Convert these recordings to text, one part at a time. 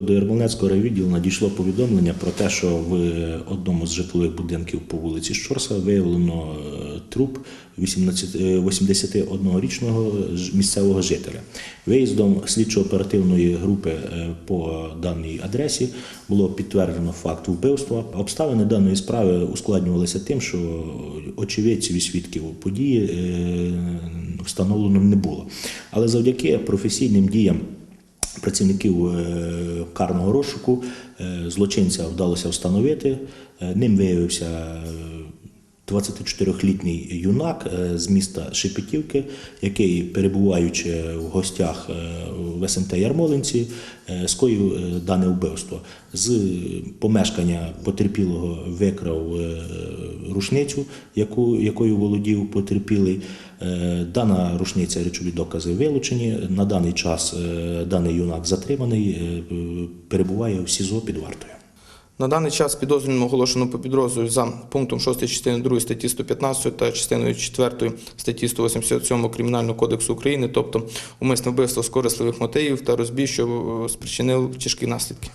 До Ярмолинецького райвідділу надійшло повідомлення про те, що в одному з житлових будинків по вулиці Щорса виявлено е, труп 18 е, 81-річного ж- місцевого жителя. Виїздом слідчо-оперативної групи е, по даній адресі було підтверджено факт вбивства. Обставини даної справи ускладнювалися тим, що очевидців і свідків події е, встановлено не було. Але завдяки професійним діям працівників е, карного розшуку е, злочинця вдалося встановити. Е, Ним виявився е, 24-літній юнак з міста Шепетівки, який, перебуваючи в гостях в СМТ Ярмолинці, скоїв дане вбивство. З помешкання потерпілого викрав рушницю, яку, якою володів потерпілий. Е, Дана рушниця речові докази вилучені. На даний час е, даний юнак затриманий, е, перебуває в СІЗО під вартою. На даний час підозрюваним оголошено по підрозділу за пунктом 6 частини 2 статті 115 та частиною 4 статті 187 Кримінального кодексу України, тобто умисне вбивство з корисливих мотивів та розбій, що спричинив тяжкі наслідки.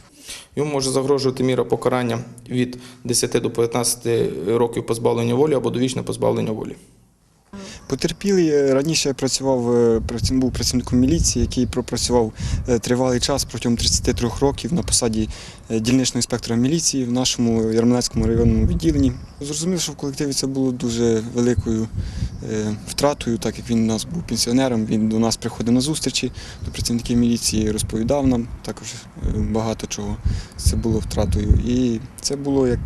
Йому може загрожувати міра покарання від 10 до 15 років позбавлення волі або довічне позбавлення волі. Потерпілий е, раніше працював, е, був працівником міліції, який пропрацював е, тривалий час протягом 33 років на посаді дільничного інспектора міліції в нашому Ярмолинецькому районному відділенні. Зрозуміло, що в колективі це було дуже великою втратою, так як він у нас був пенсіонером, він до нас приходив на зустрічі до працівників міліції, розповідав нам також багато чого. Це було втратою. І це було як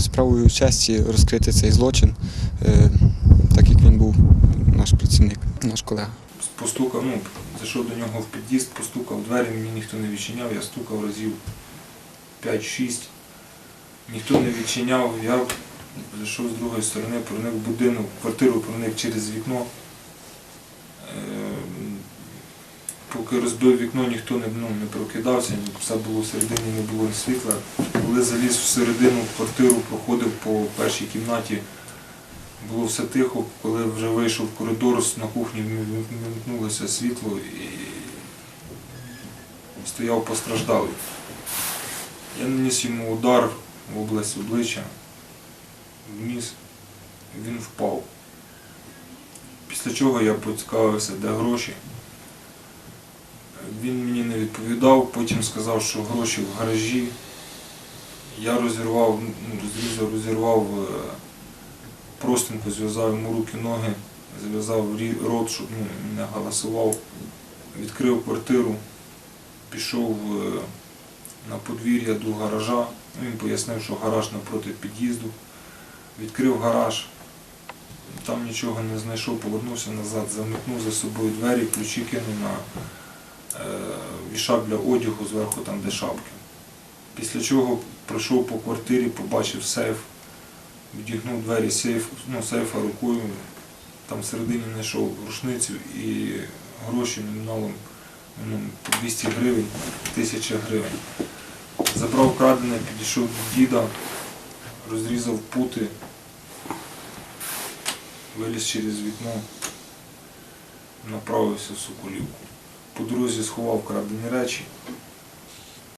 справою честі розкрити цей злочин. е, так як він був наш працівник, наш колега. постукав, ну, зайшов до нього в під'їзд, постукав двері, мені ніхто не відчиняв, я стукав разів 5-6. Ніхто не відчиняв, я зайшов з другої сторони, проник в будинок, квартиру проник через вікно. Ем, Поки розбив вікно, ніхто не, ну, не прокидався, все було всередині, не було світла. Коли заліз всередину в квартиру, проходив по першій кімнаті, було все тихо, коли вже вийшов в коридор, на кухні вмі- світло і стояв постраждалий. Я наніс йому удар в область обличчя, в ніс, він впав. Після чого я поцікавився, де гроші. Він мені не відповідав, потім сказав, що гроші в гаражі. Я розірвав, ну, розірвав е, простенько зв'язав йому руки, ноги, зв'язав рот, щоб ну, не галасував, відкрив квартиру, пішов е, на подвір'я до гаража. Він пояснив, що гараж напроти під'їзду. Відкрив гараж, там нічого не знайшов, повернувся назад, замкнув за собою двері, ключі кинув на е, вішак для одягу зверху там, де шапки. Після чого пройшов по квартирі, побачив сейф, відігнув двері сейф, ну, сейфа рукою, там всередині знайшов рушницю і гроші номіналом ну, по 200 гривень, 1000 гривень. Забрав крадене, підійшов до діда, розрізав пути, виліз через вікно, направився в Соколівку. По дорозі сховав крадені речі,